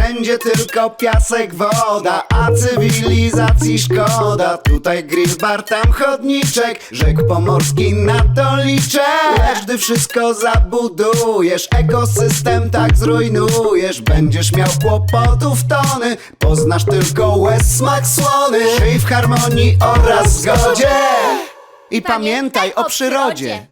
Wszędzie tylko piasek, woda, a cywilizacji szkoda. Tutaj grill, bar, tam chodniczek, rzek pomorski na to liczę. Lecz gdy wszystko zabudujesz, ekosystem tak zrujnujesz. Będziesz miał kłopotów tony, poznasz tylko łez smak słony. Żyj w harmonii oraz zgodzie. I pamiętaj o przyrodzie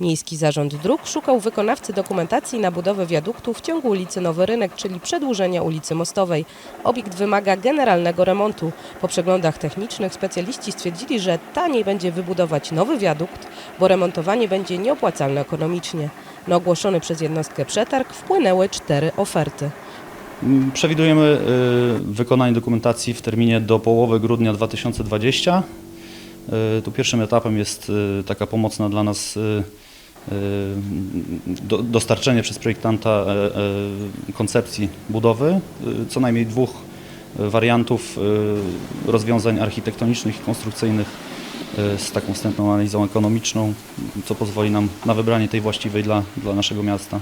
Miejski Zarząd Dróg szukał wykonawcy dokumentacji na budowę wiaduktu w ciągu ulicy Nowy Rynek, czyli przedłużenia ulicy Mostowej. Obiekt wymaga generalnego remontu. Po przeglądach technicznych specjaliści stwierdzili, że taniej będzie wybudować nowy wiadukt, bo remontowanie będzie nieopłacalne ekonomicznie. Na ogłoszony przez jednostkę przetarg wpłynęły cztery oferty. Mm, Przewidujemy y, wykonanie dokumentacji w terminie do połowy grudnia 2020. Y, Tu pierwszym etapem jest y, taka pomocna dla nas do, dostarczenie przez projektanta e, e, koncepcji budowy, y, co najmniej dwóch y, wariantów y, rozwiązań architektonicznych i konstrukcyjnych y, z taką wstępną analizą ekonomiczną, co pozwoli nam na wybranie tej właściwej dla, dla naszego miasta.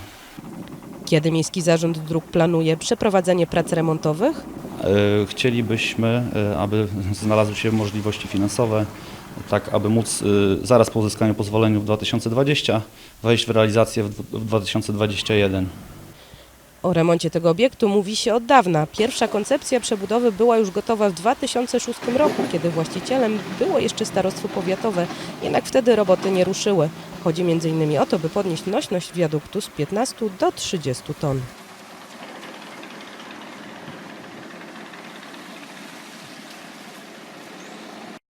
Kiedy Miejski Zarząd Dróg planuje przeprowadzenie prac remontowych? E, Chcielibyśmy, e, aby znalazły się możliwości finansowe, tak aby móc e, zaraz po uzyskaniu pozwolenia w 2020 wejść w realizację w 2021. O remoncie tego obiektu mówi się od dawna. Pierwsza koncepcja przebudowy była już gotowa w 2006 roku, kiedy właścicielem było jeszcze starostwo powiatowe, jednak wtedy roboty nie ruszyły. Chodzi m.in. o to, by podnieść nośność wiaduktu z 15 do 30 ton.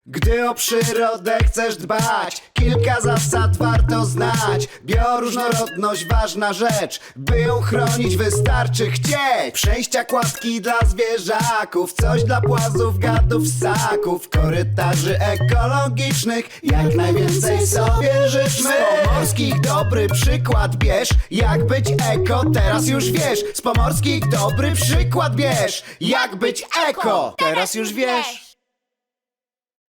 Gdy o przyrodę chcesz dbać, kilka zasad warto znać. Bioróżnorodność ważna rzecz, by ją chronić wystarczy chcieć. Przejścia kładki dla zwierzaków, coś dla płazów, gadów, ssaków. Korytarzy ekologicznych, jak najwięcej sobie życzmy. Z pomorskich dobry przykład bierz, jak być eko, teraz już wiesz. Z pomorskich dobry przykład bierz, jak być eko, teraz już wiesz.